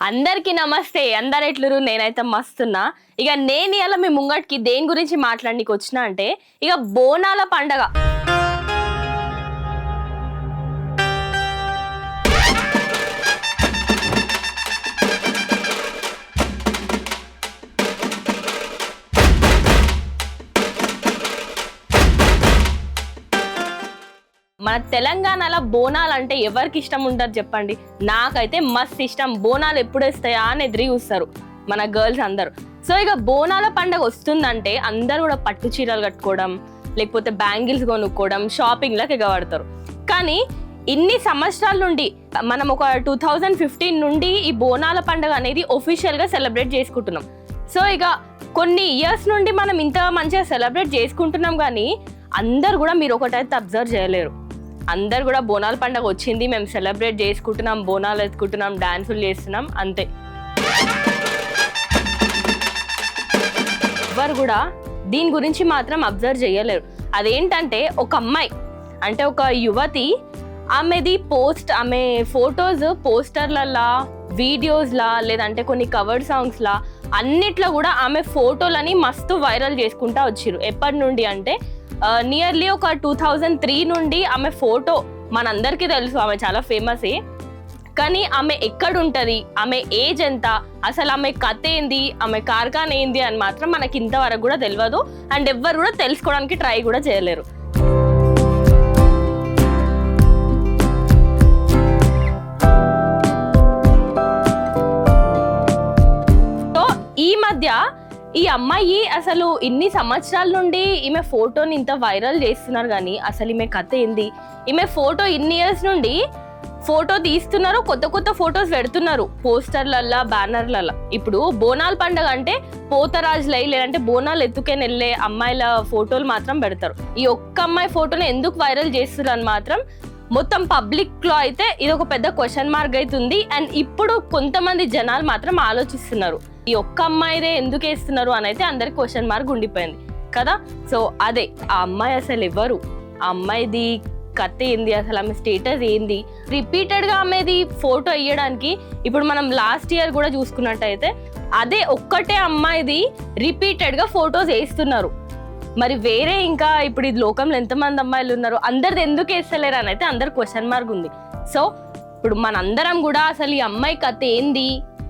అందరికీ నమస్తే అందరు ఎట్లురు నేనైతే మస్తున్నా. ఇక నేను ఇలా మీ ముంగటికి దేని గురించి మాట్లాడడానికి వచ్చినా అంటే ఇక బోనాల పండగ. మన తెలంగాణలో బోనాలు అంటే ఎవరికి ఇష్టం ఉంటారు చెప్పండి. నాకైతే మస్తు ఇష్టం. బోనాలు ఎప్పుడు వస్తాయా అని ఎదురు చూస్తారు మన గర్ల్స్ అందరూ. సో ఇక బోనాల పండగ వస్తుందంటే అందరూ కూడా పట్టు చీరలు కట్టుకోవడం లేకపోతే బ్యాంగిల్స్ కొనుక్కోవడం షాపింగ్లకు ఎగబడతారు. కానీ ఇన్ని సంవత్సరాల నుండి మనం ఒక టూ థౌజండ్ ఫిఫ్టీన్ నుండి ఈ బోనాల పండుగ అనేది ఒఫీషియల్గా సెలబ్రేట్ చేసుకుంటున్నాం. సో ఇక కొన్ని ఇయర్స్ నుండి మనం ఇంత మంచిగా సెలబ్రేట్ చేసుకుంటున్నాం కానీ అందరు కూడా మీరు ఒకటైతే అబ్జర్వ్ చేయలేరు. అందరు కూడా బోనాల పండుగ వచ్చింది. మేము సెలబ్రేట్ చేసుకుంటున్నాం బోనాలు ఎత్తుకుంటున్నాం డాన్సులు చేస్తున్నాం అంతే. ఎవ్వరు కూడా దీని గురించి మాత్రం అబ్జర్వ్ చేయలేరు. అదేంటంటే ఒక అమ్మాయి అంటే ఒక యువతి ఆమెది పోస్ట్ ఆమె ఫొటోస్ పోస్టర్లలా వీడియోస్లా లేదంటే కొన్ని కవర్ సాంగ్స్లా అన్నిట్లో కూడా ఆమె ఫోటోలని మస్తు వైరల్ చేసుకుంటా వచ్చిర్రు. ఎప్పటి నుండి అంటే నియర్లీ ఒక టూ థౌజండ్ త్రీ నుండి ఆమె ఫోటో మనందరికీ తెలుసు ఆమె చాలా ఫేమసే కానీ ఆమె ఎక్కడుంటుంది? ఆమె ఏజ్ ఎంత? అసలు ఆమె కథ ఏంది? ఆమె కార్ఖాన్ ఏంది అని మాత్రం మనకి ఇంతవరకు కూడా తెలియదు అండ్ ఎవ్వరు కూడా తెలుసుకోవడానికి ట్రై కూడా చేయలేరు. మధ్య ఈ అమ్మాయి అసలు ఇన్ని సంవత్సరాల నుండి ఈమె ఫోటోని ఇంత వైరల్ చేస్తున్నారు కానీ అసలు ఈమె కథ ఏంది? ఈమె ఫోటో ఇన్ని ఇయర్స్ నుండి ఫోటో తీస్తున్నారు కొత్త కొత్త ఫొటోస్ పెడుతున్నారు పోస్టర్లల్లా బ్యానర్లల్లా. ఇప్పుడు బోనాల పండుగ అంటే పోతరాజులై లేదంటే బోనాలు ఎత్తుకొని వెళ్ళే అమ్మాయిల ఫోటోలు మాత్రం పెడతారు. ఈ ఒక్క అమ్మాయి ఫోటోని ఎందుకు వైరల్ చేస్తున్నారు అని మాత్రం మొత్తం పబ్లిక్లో అయితే ఇది ఒక పెద్ద క్వశ్చన్ మార్క్ అవుతుంది అండ్ ఇప్పుడు కొంతమంది జనాలు మాత్రం ఆలోచిస్తున్నారు. ఈ ఒక్క అమ్మాయిదే ఎందుకు వేస్తున్నారు అని అయితే అందరికి క్వశ్చన్ మార్క్ ఉండిపోయింది. కదా? సో అదే ఆ అమ్మాయి అసలు ఎవరు? ఆ అమ్మాయిది కథ ఏంది? అసలు ఆమె స్టేటస్ ఏంది? రిపీటెడ్గా ఆమెది ఫోటో వేయడానికి ఇప్పుడు మనం లాస్ట్ ఇయర్ కూడా చూసుకున్నట్టయితే అదే ఒక్కటే అమ్మాయిది రిపీటెడ్గా ఫొటోస్ వేస్తున్నారు. మరి వేరే ఇంకా ఇప్పుడు ఇది లోకంలో ఎంతమంది అమ్మాయిలు ఉన్నారు అందరిది ఎందుకు వేస్తలేరు అని అయితే అందరు క్వశ్చన్ మార్క్ ఉంది. సో ఇప్పుడు మనందరం కూడా అసలు ఈ అమ్మాయి కథ ఏంది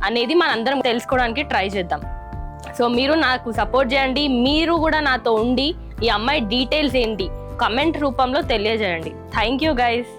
అనేది మనందరం తెలుసుకోవడానికి ట్రై చేద్దాం. సో మీరు నాకు సపోర్ట్ చేయండి మీరు కూడా నాతో ఉండి ఈ అమ్మాయి డీటెయిల్స్ ఏంటి కమెంట్ రూపంలో తెలియజేయండి. Thank you guys